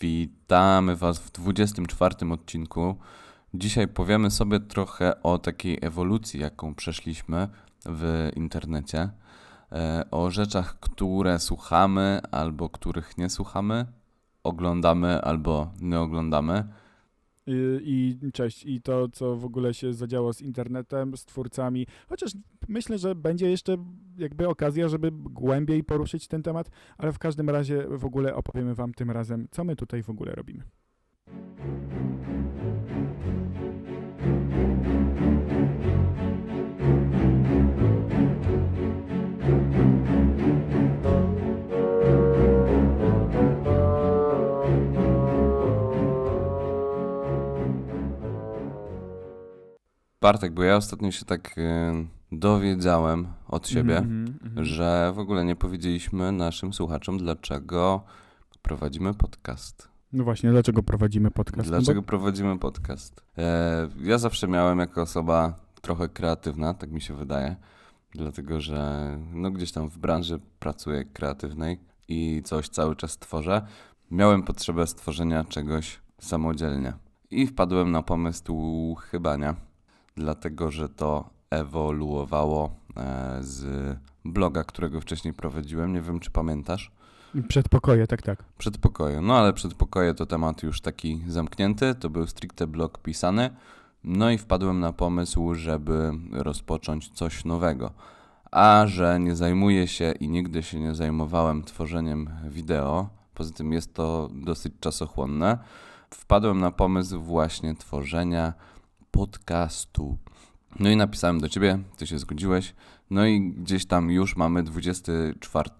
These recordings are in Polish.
Witamy Was w 24 odcinku. Dzisiaj powiemy sobie trochę o takiej ewolucji, jaką przeszliśmy w internecie. E, O rzeczach, które słuchamy albo których nie słuchamy, oglądamy albo nie oglądamy. I cześć, i to, co w ogóle się zadziało z internetem, z twórcami. Chociaż myślę, że będzie jeszcze jakby okazja, żeby głębiej poruszyć ten temat, ale w każdym razie w ogóle opowiemy Wam tym razem, co my tutaj w ogóle robimy. Bartek, bo ja ostatnio się tak e, dowiedziałem od siebie, Mhm, mhm, mhm. że w ogóle nie powiedzieliśmy naszym słuchaczom, dlaczego prowadzimy podcast. No właśnie, dlaczego prowadzimy podcast? No Dlaczego bo, prowadzimy podcast? E, ja zawsze miałem jako osoba trochę kreatywna, tak mi się wydaje, dlatego że no, gdzieś tam w branży pracuję kreatywnej i coś cały czas tworzę. Miałem potrzebę stworzenia czegoś samodzielnie i wpadłem na pomysł chybania, dlatego że to ewoluowało e, z bloga, którego wcześniej prowadziłem. Nie wiem, czy pamiętasz. Przedpokoje, tak, tak. Przedpokoje. No ale przedpokoje to temat już taki zamknięty, to był stricte blog pisany. No i wpadłem na pomysł, żeby rozpocząć coś nowego. A że nie zajmuję się i nigdy się nie zajmowałem tworzeniem wideo, poza tym jest to dosyć czasochłonne, wpadłem na pomysł właśnie tworzenia podcastu. No i napisałem do ciebie, ty się zgodziłeś. No i gdzieś tam już mamy 24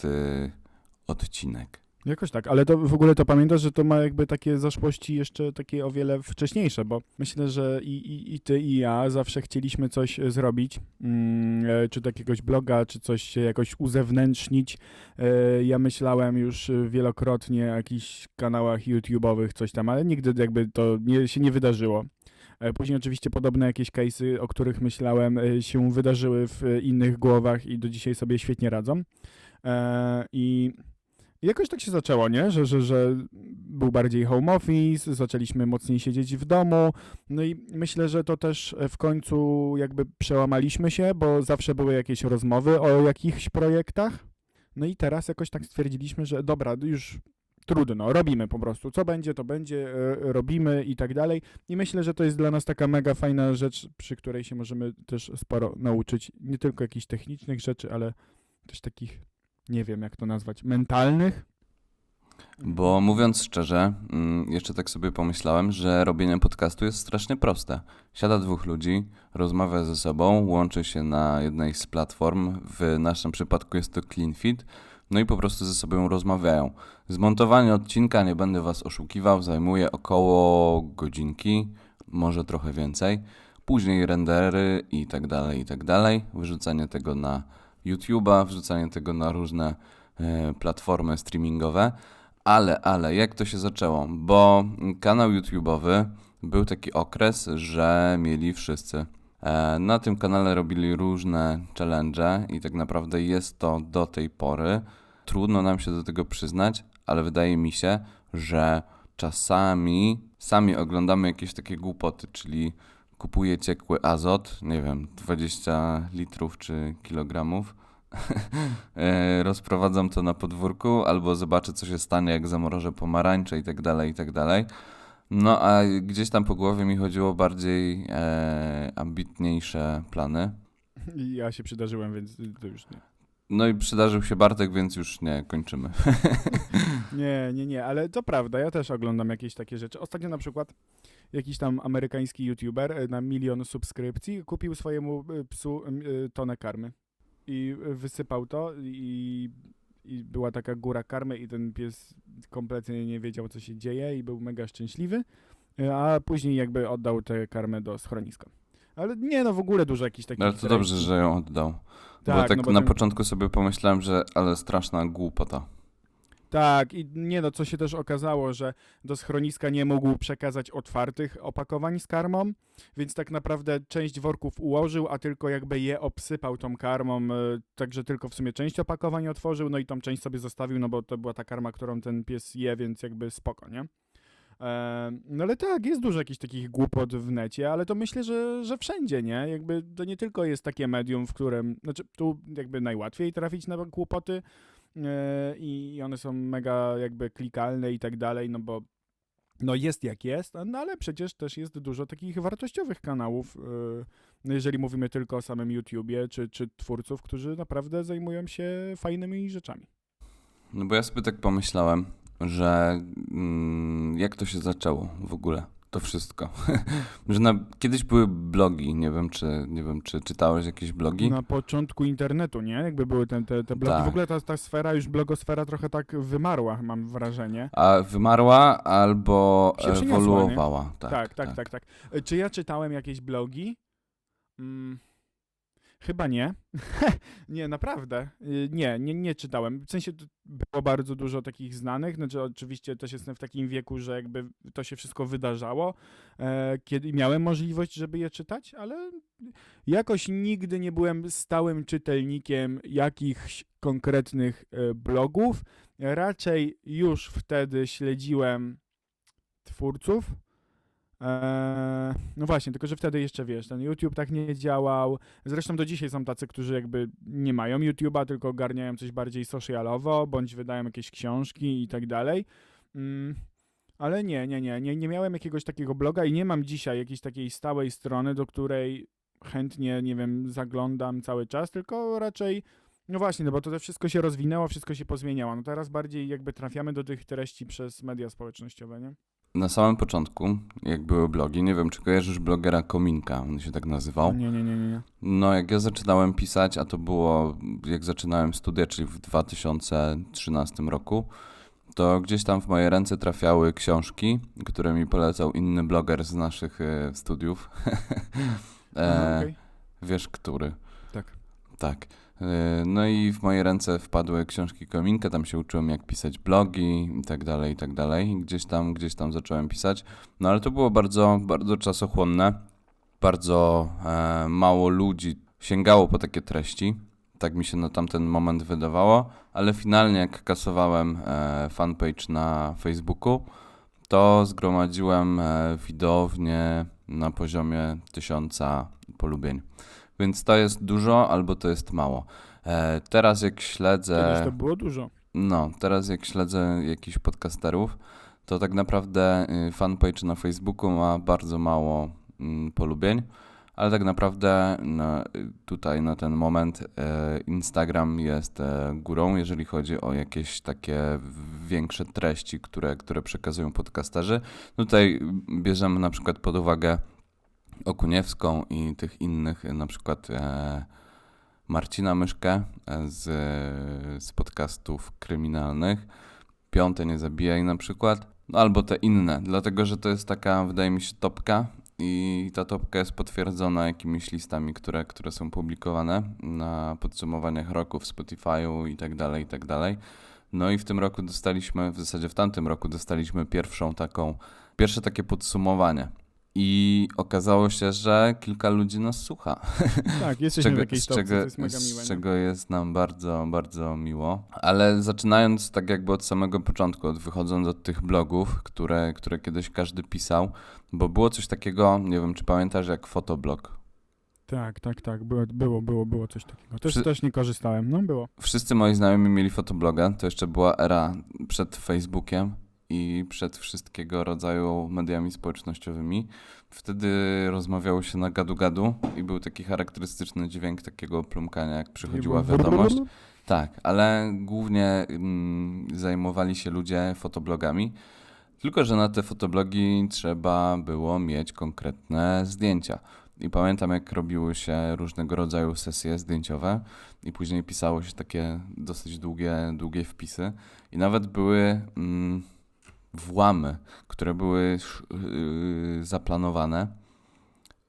odcinek. Jakoś tak, ale to w ogóle to pamiętasz, że to ma jakby takie zaszłości jeszcze takie o wiele wcześniejsze, bo myślę, że i, i, i ty i ja zawsze chcieliśmy coś e, zrobić, mm, e, czy to jakiegoś bloga, czy coś jakoś uzewnętrznić. E, Ja myślałem już wielokrotnie o jakichś kanałach YouTube'owych, coś tam, ale nigdy jakby to nie, się nie wydarzyło. E, Później oczywiście podobne jakieś case'y, o których myślałem, e, się wydarzyły w e, innych głowach i do dzisiaj sobie świetnie radzą. I jakoś tak się zaczęło, nie? Że, że, że był bardziej home office, zaczęliśmy mocniej siedzieć w domu. No i myślę, że to też w końcu jakby przełamaliśmy się, bo zawsze były jakieś rozmowy o jakichś projektach. No i teraz jakoś tak stwierdziliśmy, że dobra, już trudno, robimy po prostu. Co będzie, to będzie, e, robimy i tak dalej. I myślę, że to jest dla nas taka mega fajna rzecz, przy której się możemy też sporo nauczyć. Nie tylko jakichś technicznych rzeczy, ale też takich, nie wiem jak to nazwać, mentalnych. Bo mówiąc szczerze, mm, jeszcze tak sobie pomyślałem, że robienie podcastu jest strasznie proste. Siada dwóch ludzi, rozmawia ze sobą, łączy się na jednej z platform, w naszym przypadku jest to CleanFit, no i po prostu ze sobą rozmawiają. Zmontowanie odcinka, nie będę Was oszukiwał, zajmuje około godzinki, może trochę więcej. Później rendery i tak dalej, i tak dalej. Wyrzucanie tego na YouTube'a, wrzucanie tego na różne e, platformy streamingowe. Ale, ale, jak to się zaczęło? Bo kanał YouTube'owy był taki okres, że mieli wszyscy. E, Na tym kanale robili różne challenge i tak naprawdę jest to do tej pory. Trudno nam się do tego przyznać, ale wydaje mi się, że czasami sami oglądamy jakieś takie głupoty, czyli kupuję ciekły azot, nie wiem, 20 litrów czy kilogramów. E, rozprowadzam to na podwórku, albo zobaczę, co się stanie, jak zamrożę pomarańcze i tak dalej, i tak dalej. No a gdzieś tam po głowie mi chodziło bardziej e, ambitniejsze plany. Ja się przydarzyłem, więc to już nie. No i przydarzył się Bartek, więc już nie, kończymy. Nie, nie, nie, ale to prawda, ja też oglądam jakieś takie rzeczy. Ostatnio na przykład jakiś tam amerykański youtuber e, na milion subskrypcji kupił swojemu e, psu e, tonę karmy i wysypał to i, i była taka góra karmy i ten pies kompletnie nie wiedział, co się dzieje i był mega szczęśliwy, a później jakby oddał tę karmę do schroniska. Ale nie, no w ogóle dużo jakichś takich... No, ale to dobrze, treści. że ją oddał. Tak, bo tak no bo na ten- początku sobie pomyślałem, że ale straszna głupota. Tak, i nie no, co się też okazało, że do schroniska nie mógł przekazać otwartych opakowań z karmą, więc tak naprawdę część worków ułożył, a tylko jakby je obsypał tą karmą, e, także tylko w sumie część opakowań otworzył, no i tą część sobie zostawił, no bo to była ta karma, którą ten pies je, więc jakby spoko, nie? No ale tak, jest dużo jakichś takich głupot w necie, ale to myślę, że, że wszędzie, nie? Jakby to nie tylko jest takie medium, w którym, znaczy tu jakby najłatwiej trafić na głupoty e, i one są mega jakby klikalne i tak dalej, no bo no jest jak jest, no ale przecież też jest dużo takich wartościowych kanałów, e, no jeżeli mówimy tylko o samym YouTubie, czy, czy twórców, którzy naprawdę zajmują się fajnymi rzeczami. No bo ja sobie tak pomyślałem, że mm, jak to się zaczęło w ogóle, to wszystko. że na, kiedyś były blogi, nie wiem czy, nie wiem czy czytałeś jakieś blogi? Na początku internetu, nie? Jakby były te, te, te blogi. Tak. W ogóle ta, ta sfera, już blogosfera trochę tak wymarła, mam wrażenie. A wymarła albo ewoluowała. Tak, Tak, tak, tak, tak. E, Czy ja czytałem jakieś blogi? Mm, chyba nie. nie, naprawdę. Y, Nie, nie, nie czytałem. W sensie było bardzo dużo takich znanych. Znaczy, oczywiście też jestem w takim wieku, że jakby to się wszystko wydarzało, e, kiedy miałem możliwość, żeby je czytać, ale jakoś nigdy nie byłem stałym czytelnikiem jakichś konkretnych e, blogów. Raczej już wtedy śledziłem twórców. Eee, no właśnie, tylko że wtedy jeszcze wiesz, ten YouTube tak nie działał. Zresztą do dzisiaj są tacy, którzy jakby nie mają YouTube'a, tylko ogarniają coś bardziej socialowo, bądź wydają jakieś książki i tak dalej. Mm, ale nie, nie, nie, nie, nie miałem jakiegoś takiego bloga i nie mam dzisiaj jakiejś takiej stałej strony, do której chętnie, nie wiem, zaglądam cały czas, tylko raczej, no właśnie, no bo to, wszystko się rozwinęło, wszystko się pozmieniało. No teraz bardziej jakby trafiamy do tych treści przez media społecznościowe, nie? Na samym początku, jak były blogi, nie wiem czy kojarzysz blogera Kominka, on się tak nazywał. Nie, nie, nie, nie. No, jak ja zaczynałem pisać, a to było jak zaczynałem studia, czyli w 2013 roku, to gdzieś tam w moje ręce trafiały książki, które mi polecał inny bloger z naszych e, studiów. E, okej. Wiesz, który? Tak. E, No i w moje ręce wpadły książki Kominka, tam się uczyłem jak pisać blogi i tak dalej, i tak dalej. Gdzieś tam, gdzieś tam zacząłem pisać. No ale to było bardzo, bardzo czasochłonne. Bardzo e, mało ludzi sięgało po takie treści. Tak mi się na tamten moment wydawało, ale finalnie jak kasowałem e, fanpage na Facebooku, to zgromadziłem e, widownię na poziomie tysiąca polubień. Więc to jest dużo albo to jest mało. E, teraz jak śledzę. Kiedyś to było dużo. No, teraz jak śledzę jakichś podcasterów, to tak naprawdę y, fanpage na Facebooku ma bardzo mało mm, polubień, ale tak naprawdę na, y, tutaj na ten moment e, Instagram jest e, górą, jeżeli chodzi o jakieś takie większe treści, które, które przekazują podcasterzy. Tutaj bierzemy na przykład pod uwagę Okuniewską i tych innych, na przykład e, Marcina Myszkę e, z, z podcastów kryminalnych. Piąte nie zabijaj na przykład. No, albo te inne, dlatego że to jest taka, wydaje mi się, topka i ta topka jest potwierdzona jakimiś listami, które, które są publikowane na podsumowaniach roku w Spotify'u i tak dalej, i tak dalej. No i w tym roku dostaliśmy, w zasadzie w tamtym roku dostaliśmy pierwszą taką, pierwsze takie podsumowanie. I okazało się, że kilka ludzi nas słucha. Tak, jesteśmy w jakiejś topce, czego, to jest mega miłe. z czego jest nam bardzo, bardzo miło. Ale zaczynając tak jakby od samego początku, od wychodząc od tych blogów, które, które kiedyś każdy pisał, bo było coś takiego, nie wiem czy pamiętasz, jak fotoblog. Tak, tak, tak, było, było, było, było coś takiego. Też, Przy- też nie korzystałem, no było. Wszyscy moi znajomi mieli fotobloga, to jeszcze była era przed Facebookiem i przed wszystkiego rodzaju mediami społecznościowymi. Wtedy rozmawiało się na gadu-gadu i był taki charakterystyczny dźwięk takiego plumkania, jak przychodziła wiadomość. Tak, ale głównie mm, zajmowali się ludzie fotoblogami. Tylko, że na te fotoblogi trzeba było mieć konkretne zdjęcia. I pamiętam, jak robiły się różnego rodzaju sesje zdjęciowe i później pisało się takie dosyć długie, długie wpisy. I nawet były mm, włamy, które były yy, zaplanowane.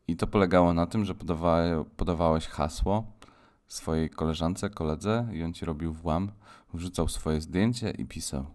I to polegało na tym, że podawa podawałeś hasło swojej koleżance, koledze i on ci robił włam, wrzucał swoje zdjęcie i pisał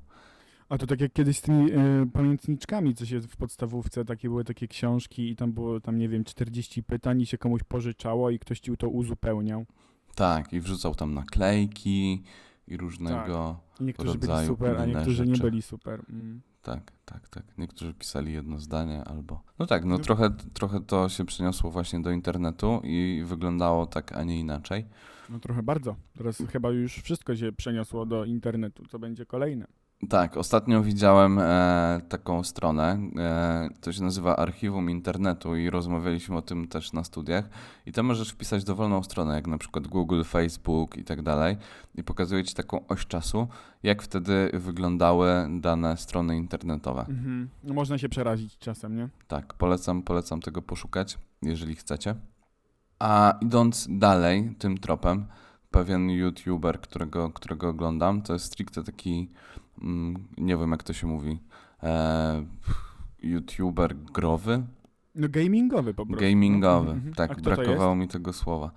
A to tak jak kiedyś z tymi e, pamiętniczkami, co się w podstawówce, takie były takie książki i tam było tam, nie wiem, 40 pytań i się komuś pożyczało i ktoś ci to uzupełniał. Tak, i wrzucał tam naklejki i różnego. I niektórzy byli super, a niektórzy nie rzeczy. byli super. Mm. Tak, tak, tak. Niektórzy pisali jedno zdanie albo. No tak, no No. trochę, trochę to się przeniosło właśnie do internetu i wyglądało tak, a nie inaczej. No trochę bardzo. Teraz chyba już wszystko się przeniosło do internetu, co będzie kolejne. Tak, ostatnio widziałem e, taką stronę, e, to się nazywa Archiwum Internetu i rozmawialiśmy o tym też na studiach i tam możesz wpisać dowolną stronę, jak na przykład Google, Facebook i tak dalej i pokazuje ci taką oś czasu, jak wtedy wyglądały dane strony internetowe. Mhm. No, można się przerazić czasem, nie? Tak, polecam, polecam tego poszukać, jeżeli chcecie. A idąc dalej tym tropem, pewien YouTuber, którego, którego oglądam, to jest stricte taki, mm, nie wiem jak to się mówi, e, YouTuber growy? No gamingowy po prostu. Gamingowy, No. Mhm, mhm. Tak, brakowało mi tego słowa.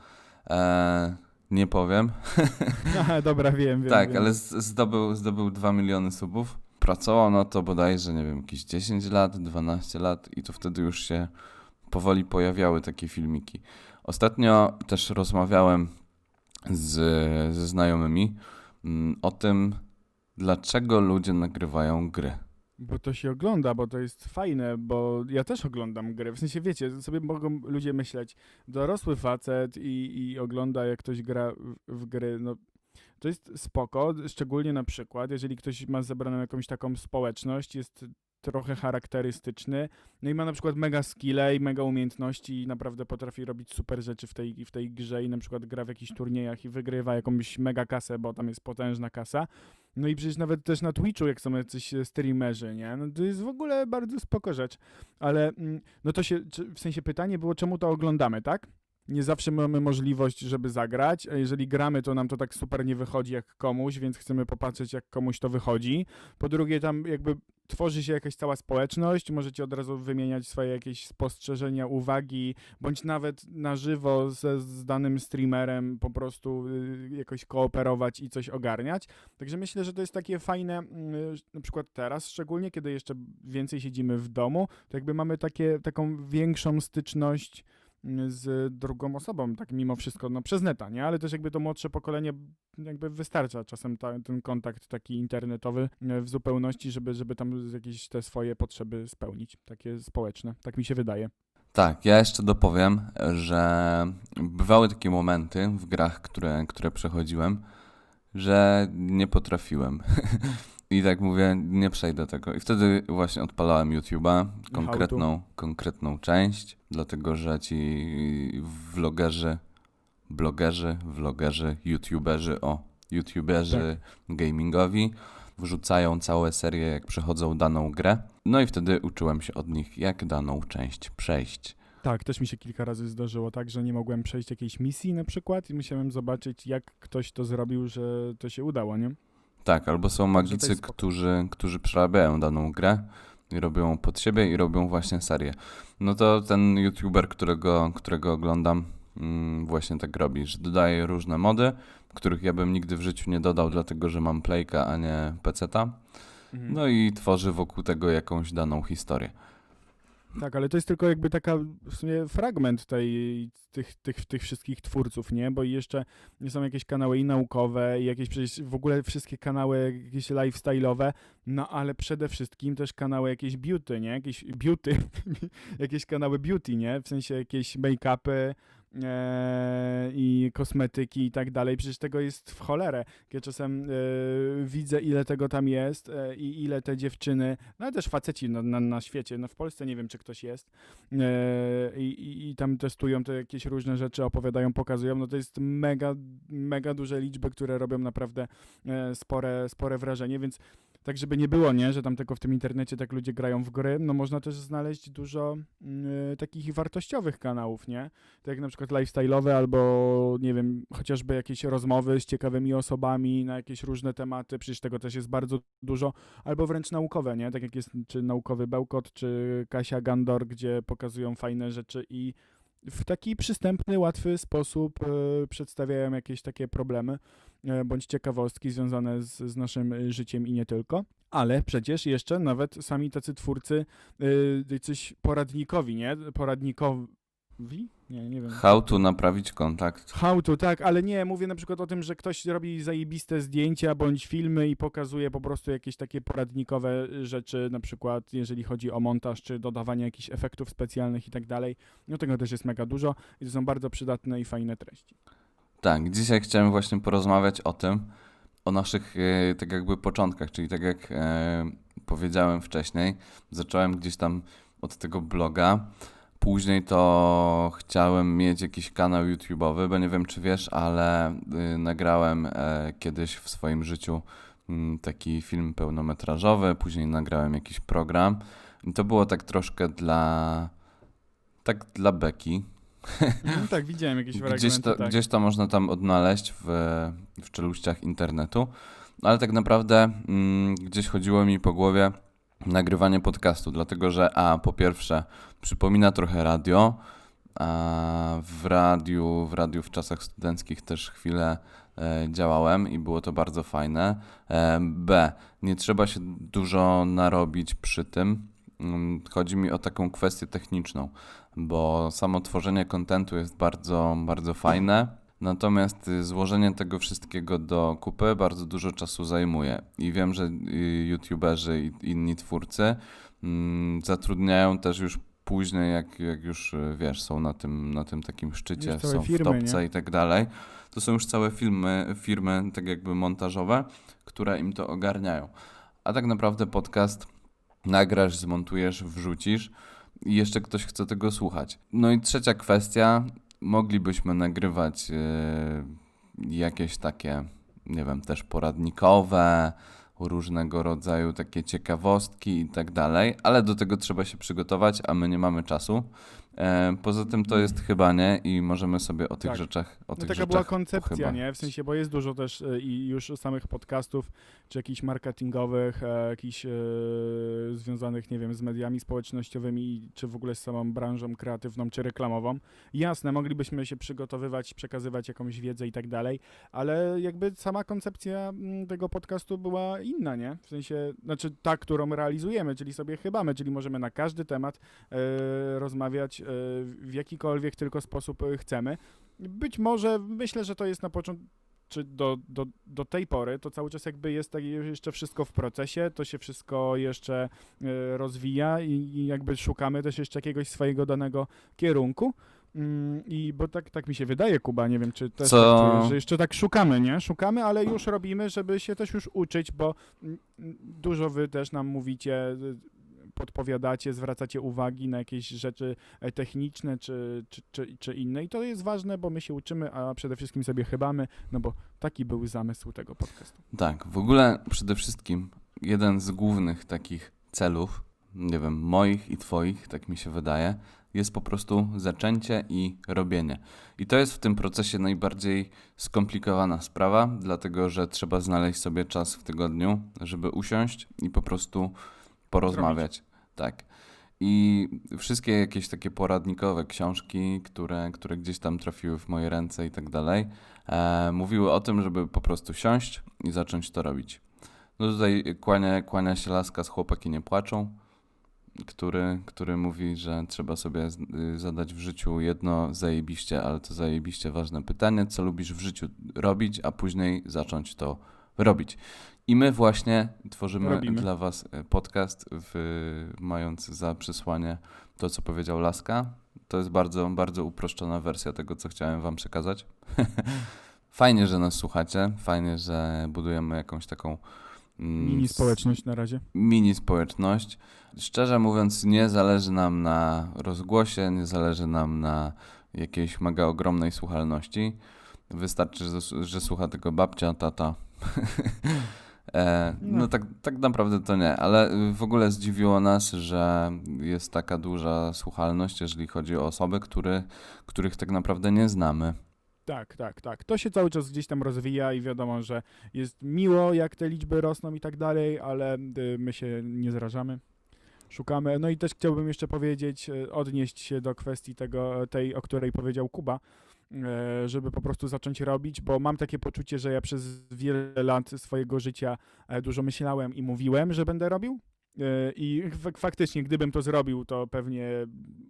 E, nie powiem. Aha, dobra, wiem, wiem. tak, wiem. ale zdobył, zdobył 2 miliony subów. Pracował na to bodajże, nie wiem, jakieś 10 lat, 12 lat i to wtedy już się powoli pojawiały takie filmiki. Ostatnio też rozmawiałem z, ze znajomymi mm, o tym, dlaczego ludzie nagrywają gry. Bo to się ogląda, bo to jest fajne, bo ja też oglądam gry. W sensie, wiecie, sobie mogą ludzie myśleć, dorosły facet i, i ogląda, jak ktoś gra w, w gry, no to jest spoko, szczególnie na przykład, jeżeli ktoś ma zebraną jakąś taką społeczność, jest trochę charakterystyczny, no i ma na przykład mega skille i mega umiejętności i naprawdę potrafi robić super rzeczy w tej, w tej grze i na przykład gra w jakichś turniejach i wygrywa jakąś mega kasę, bo tam jest potężna kasa, no i przecież nawet też na Twitchu, jak są jacyś e, streamerzy, nie? No to jest w ogóle bardzo spoko rzecz. Ale mm, no to się, w sensie pytanie było, czemu to oglądamy, tak? Nie zawsze mamy możliwość, żeby zagrać, a jeżeli gramy, to nam to tak super nie wychodzi jak komuś, więc chcemy popatrzeć, jak komuś to wychodzi. Po drugie, tam jakby tworzy się jakaś cała społeczność, możecie od razu wymieniać swoje jakieś spostrzeżenia, uwagi, bądź nawet na żywo ze, z danym streamerem po prostu y, jakoś kooperować i coś ogarniać. Także myślę, że to jest takie fajne, mm, na przykład teraz, szczególnie kiedy jeszcze więcej siedzimy w domu, to jakby mamy takie, taką większą styczność z drugą osobą, tak mimo wszystko, no przez neta, nie? Ale też jakby to młodsze pokolenie jakby wystarcza czasem ta, ten kontakt taki internetowy e, w zupełności, żeby, żeby tam jakieś te swoje potrzeby spełnić, takie społeczne, tak mi się wydaje. Tak, ja jeszcze dopowiem, że bywały takie momenty w grach, które, które przechodziłem, że nie potrafiłem. I tak mówię, nie przejdę tego. I wtedy właśnie odpalałem YouTube'a, konkretną, konkretną część, dlatego że ci vlogerzy, blogerzy, vlogerzy, YouTuberzy, o, YouTuberzy gamingowi wrzucają całe serie, jak przechodzą daną grę. No i wtedy uczyłem się od nich, jak daną część przejść. Tak, też mi się kilka razy zdarzyło tak, że nie mogłem przejść jakiejś misji na przykład i musiałem zobaczyć, jak ktoś to zrobił, że to się udało, nie? Tak, albo są magicy, którzy, którzy przerabiają daną grę i robią pod siebie i robią właśnie serię. No to ten youtuber, którego, którego oglądam, mm, właśnie tak robi, że dodaje różne mody, których ja bym nigdy w życiu nie dodał, dlatego że mam playka, a nie peceta. Mhm. No i tworzy wokół tego jakąś daną historię. Tak, ale to jest tylko jakby taka w sumie fragment tej, tych, tych, tych wszystkich twórców, nie? Bo jeszcze są jakieś kanały i naukowe, i jakieś przecież w ogóle wszystkie kanały jakieś lifestyle'owe, no ale przede wszystkim też kanały jakieś beauty, nie? Jakieś beauty, jakieś kanały beauty, nie? W sensie jakieś make-upy, i kosmetyki i tak dalej. Przecież tego jest w cholerę. Ja czasem e, widzę, ile tego tam jest e, i ile te dziewczyny, no ale też faceci na, na, na świecie, no w Polsce nie wiem, czy ktoś jest e, i, i, tam testują te jakieś różne rzeczy, opowiadają, pokazują, no to jest mega, mega duże liczby, które robią naprawdę e, spore, spore wrażenie, więc tak, żeby nie było, nie, że tam tylko w tym internecie tak ludzie grają w gry, no można też znaleźć dużo mm, takich wartościowych kanałów, nie? Tak jak na przykład lifestyle'owe albo, nie wiem, chociażby jakieś rozmowy z ciekawymi osobami na jakieś różne tematy, przecież tego też jest bardzo dużo, albo wręcz naukowe, nie? Tak jak jest czy naukowy Bełkot, czy Kasia Gandor, gdzie pokazują fajne rzeczy i w taki przystępny, łatwy sposób e, przedstawiają jakieś takie problemy e, bądź ciekawostki związane z, z naszym e, życiem i nie tylko. Ale przecież jeszcze nawet sami tacy twórcy yy, coś poradnikowi, nie? Poradnikowi? Nie, nie wiem. How to naprawić kontakt. How to, tak, ale nie, mówię na przykład o tym, że ktoś robi zajebiste zdjęcia bądź filmy i pokazuje po prostu jakieś takie poradnikowe rzeczy, na przykład jeżeli chodzi o montaż czy dodawanie jakichś efektów specjalnych i tak dalej. No tego też jest mega dużo i to są bardzo przydatne i fajne treści. Tak, dzisiaj chciałem właśnie porozmawiać o tym, o naszych e, tak jakby początkach, czyli tak jak e, powiedziałem wcześniej, zacząłem gdzieś tam od tego bloga. Później to chciałem mieć jakiś kanał YouTube'owy, bo nie wiem czy wiesz, ale y, nagrałem e, kiedyś w swoim życiu mm, taki film pełnometrażowy, później nagrałem jakiś program. I to było tak troszkę dla tak dla beki, No, tak, widziałem jakieś fragmenty, Gdzieś to, tak. gdzieś to można tam odnaleźć w, w czeluściach internetu, ale tak naprawdę mm, gdzieś chodziło mi po głowie nagrywanie podcastu, dlatego że a po pierwsze przypomina trochę radio, a w radiu, w radiu w czasach studenckich też chwilę e, działałem i było to bardzo fajne. E, B, nie trzeba się dużo narobić przy tym. Mm, Chodzi mi o taką kwestię techniczną bo samo tworzenie kontentu jest bardzo, bardzo fajne. Natomiast y, złożenie tego wszystkiego do kupy bardzo dużo czasu zajmuje. I wiem, że y, youtuberzy i inni twórcy mm, zatrudniają też już później, jak, jak już y, wiesz, są na tym, na tym takim szczycie, są firmy, w topce nie? i tak dalej. To są już całe filmy, firmy, tak jakby montażowe, które im to ogarniają. A tak naprawdę podcast nagrasz, zmontujesz, wrzucisz i jeszcze ktoś chce tego słuchać. No i trzecia kwestia, moglibyśmy nagrywać e, jakieś takie, nie wiem, też poradnikowe, różnego rodzaju takie ciekawostki i tak dalej, ale do tego trzeba się przygotować, a my nie mamy czasu. E, poza tym to jest chyba nie i możemy sobie o tych Tak. rzeczach, o No tych taka rzeczach była koncepcja, pochyba. nie? W sensie, bo jest dużo też e, i już samych podcastów, czy jakichś marketingowych, e, jakichś związanych, nie wiem, z mediami społecznościowymi, czy w ogóle z samą branżą kreatywną, czy reklamową. Jasne, moglibyśmy się przygotowywać, przekazywać jakąś wiedzę i tak dalej, ale jakby sama koncepcja mm, tego podcastu była inna, nie? W sensie, znaczy ta, którą realizujemy, czyli sobie chybamy, czyli możemy na każdy temat rozmawiać w jakikolwiek tylko sposób e, chcemy. Być może, myślę, że to jest na początku, czy do, do, do tej pory, to cały czas jakby jest tak jeszcze wszystko w procesie, to się wszystko jeszcze e, rozwija i, i jakby szukamy też jeszcze jakiegoś swojego danego kierunku. Mm, I bo tak, tak mi się wydaje, Kuba, nie wiem, czy też Co- tak że jeszcze tak szukamy, nie? Szukamy, ale już robimy, żeby się też już uczyć, bo mm, dużo wy też nam mówicie, y, podpowiadacie, zwracacie uwagi na jakieś rzeczy e, techniczne czy, czy, czy, czy inne i to jest ważne, bo my się uczymy, a przede wszystkim sobie chybamy, no bo taki był zamysł tego podcastu. Tak, w ogóle przede wszystkim jeden z głównych takich celów, nie wiem, moich i twoich, tak mi się wydaje, jest po prostu zaczęcie i robienie. I to jest w tym procesie najbardziej skomplikowana sprawa, dlatego że trzeba znaleźć sobie czas w tygodniu, żeby usiąść i po prostu porozmawiać. Tak. I wszystkie jakieś takie poradnikowe książki, które, które gdzieś tam trafiły w moje ręce i tak dalej, e, mówiły o tym, żeby po prostu siąść i zacząć to robić. No tutaj kłania, kłania się laska z chłopaki nie płaczą, który, który mówi, że trzeba sobie y, zadać w życiu jedno zajebiście, ale to zajebiście ważne pytanie, co lubisz w życiu robić, a później zacząć to robić. I my właśnie tworzymy Robimy. dla Was y, podcast, w, mając za przesłanie to, co powiedział Laska. To jest bardzo, bardzo uproszczona wersja tego, co chciałem Wam przekazać. fajnie, że nas słuchacie, fajnie, że budujemy jakąś taką mm, Mini społeczność na razie. mini społeczność. Szczerze mówiąc, nie zależy nam na rozgłosie, nie zależy nam na jakiejś mega ogromnej słuchalności. Wystarczy, że, że słucha tylko babcia, tata. e, no No. tak, tak naprawdę to nie, ale w ogóle zdziwiło nas, że jest taka duża słuchalność, jeżeli chodzi o osoby, który, których tak naprawdę nie znamy. Tak, tak, tak. To się cały czas gdzieś tam rozwija i wiadomo, że jest miło, jak te liczby rosną i tak dalej, ale y, my się nie zrażamy. Szukamy. No i też chciałbym jeszcze powiedzieć, y, odnieść się do kwestii tego, tej, o której powiedział Kuba, żeby po prostu zacząć robić, bo mam takie poczucie, że ja przez wiele lat swojego życia e, dużo myślałem i mówiłem, że będę robił. E, I faktycznie, gdybym to zrobił, to pewnie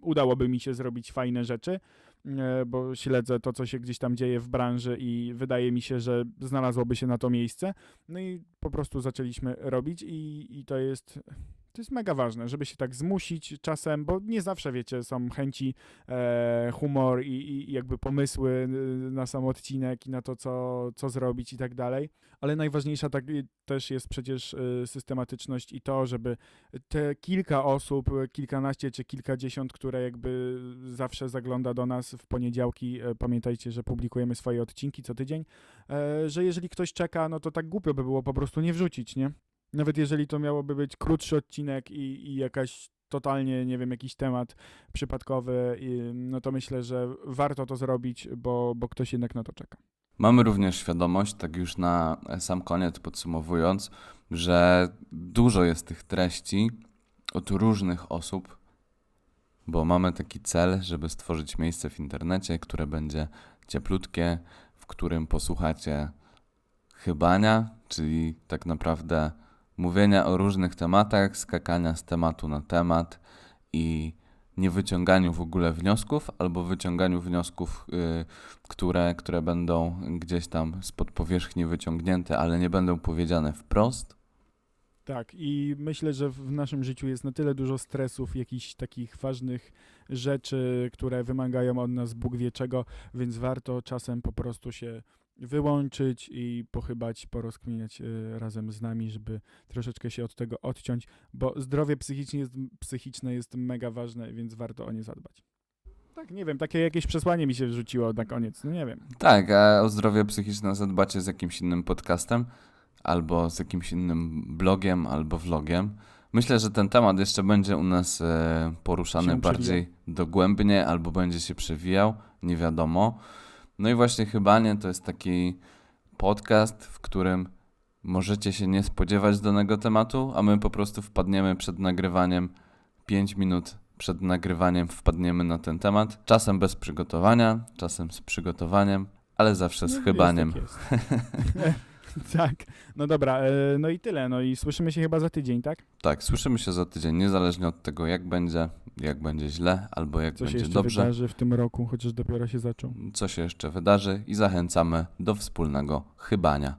udałoby mi się zrobić fajne rzeczy, e, bo śledzę to, co się gdzieś tam dzieje w branży i wydaje mi się, że znalazłoby się na to miejsce. No i po prostu zaczęliśmy robić i, i to jest. To jest mega ważne, żeby się tak zmusić czasem, bo nie zawsze, wiecie, są chęci, e, humor i, i jakby pomysły y, na sam odcinek i na to, co, co zrobić i tak dalej. Ale najważniejsza tak y, też jest przecież y, systematyczność i to, żeby te kilka osób, kilkanaście czy kilkadziesiąt, które jakby zawsze zagląda do nas w poniedziałki, pamiętajcie, że publikujemy swoje odcinki co tydzień, e, że jeżeli ktoś czeka, no to tak głupio by było po prostu nie wrzucić, nie? Nawet jeżeli to miałoby być krótszy odcinek i, i jakaś totalnie, nie wiem, jakiś temat przypadkowy, no to myślę, że warto to zrobić, bo, bo ktoś jednak na to czeka. Mamy również świadomość, tak już na sam koniec podsumowując, że dużo jest tych treści od różnych osób, bo mamy taki cel, żeby stworzyć miejsce w internecie, które będzie cieplutkie, w którym posłuchacie chybania, czyli tak naprawdę mówienia o różnych tematach, skakania z tematu na temat i nie wyciąganiu w ogóle wniosków, albo wyciąganiu wniosków, y, które, które będą gdzieś tam spod powierzchni wyciągnięte, ale nie będą powiedziane wprost. Tak, i myślę, że w naszym życiu jest na tyle dużo stresów, jakichś takich ważnych rzeczy, które wymagają od nas Bóg wie czego, więc warto czasem po prostu się wyłączyć i pochybać, porozkminiać y, razem z nami, żeby troszeczkę się od tego odciąć, bo zdrowie psychiczne jest, psychiczne jest mega ważne, więc warto o nie zadbać. Tak, nie wiem, takie jakieś przesłanie mi się wrzuciło na koniec, no nie wiem. Tak, a o zdrowie psychiczne zadbacie z jakimś innym podcastem, albo z jakimś innym blogiem, albo vlogiem. Myślę, że ten temat jeszcze będzie u nas e, poruszany bardziej dogłębnie, albo będzie się przewijał, nie wiadomo. No i właśnie chyba nie, to jest taki podcast, w którym możecie się nie spodziewać danego tematu, a my po prostu wpadniemy przed nagrywaniem 5 minut przed nagrywaniem wpadniemy na ten temat. Czasem bez przygotowania, czasem z przygotowaniem, ale zawsze z No, chybaniem. Jest, tak, jest. tak, no dobra, e, no i tyle, no i słyszymy się chyba za tydzień, tak? Tak, słyszymy się za tydzień, niezależnie od tego, jak będzie, jak będzie źle albo jak Co będzie dobrze. Co się jeszcze wydarzy w tym roku, chociaż dopiero się zaczął. Co się jeszcze wydarzy i zachęcamy do wspólnego chybania.